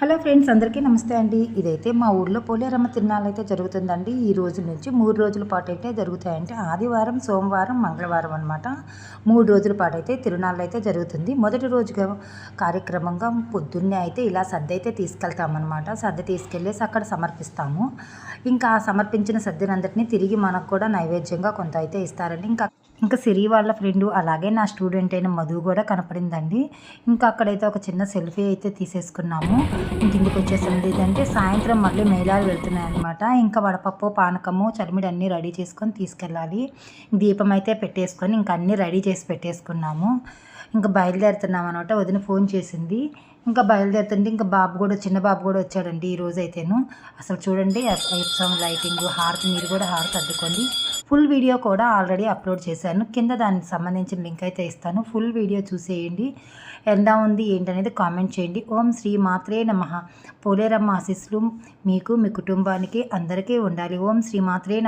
Hello friends అందరికీ నమస్తే అండి. ఇదైతే మా ఊర్లో పోలేరమ్మ తిరునాళ్ళు అయితే జరుగుతుందండి. ఈ రోజు నుంచి మూడు రోజుల పాటు అయితే జరుగుతాయంటే ఆదివారం సోమవారం మంగళవారం అనమాట మూడు రోజుల పాటు అయితే తిరునాళ్ళు అయితే జరుగుతుంది. మొదటి రోజుగా కార్యక్రమంగా పొద్దున్నే అయితే ఇలా సర్ది అయితే తీసుకెళ్తామన్నమాట. సర్ది తీసుకెళ్ళేసి అక్కడ సమర్పిస్తాము. ఇంకా సమర్పించిన సర్దినందరినీ తిరిగి మనకు కూడా నైవేద్యంగా కొంత అయితే ఇస్తారండి. ఇంకా ఇంకా సిరి వాళ్ళ ఫ్రెండ్ అలాగే నా స్టూడెంట్ అయిన మధు కూడా కనపడిందండి. ఇంకా అక్కడైతే ఒక చిన్న సెల్ఫీ అయితే తీసేసుకున్నాము. ఇంక ఇంటికి వచ్చేసింది. ఇదంటే సాయంత్రం మళ్ళీ మేళాలు వెళ్తున్నాయి అనమాట ఇంకా వడపప్పు పానకము చలిమిడి అన్నీ రెడీ చేసుకొని తీసుకెళ్ళాలి. దీపం అయితే పెట్టేసుకొని ఇంకా అన్నీ రెడీ చేసి పెట్టేసుకున్నాము. ఇంకా బయలుదేరుతున్నాం అనమాట వదిన ఫోన్ చేసింది. ఇంకా బయలుదేరుతుంటే ఇంకా బాబు కూడా చిన్న బాబు కూడా వచ్చాడండి ఈ రోజు అయితేను అసలు చూడండి ఎప్సమ్ లైటింగ్ హారతి మీరు కూడా హార్ట్ అద్దుకోండి ఫుల్ వీడియో కూడా ఆల్రెడీ అప్లోడ్ చేశాను. కింద దానికి సంబంధించిన లింక్ అయితే ఇస్తాను. ఫుల్ వీడియో చూసేయండి. ఎలా ఉంది ఏంటనేది కామెంట్ చేయండి. ఓం శ్రీ మాత్రే నమ. పోలేరమ్మ ఆశీస్సులు మీకు మీ కుటుంబానికి అందరికీ ఉండాలి. ఓం శ్రీ మాత్రే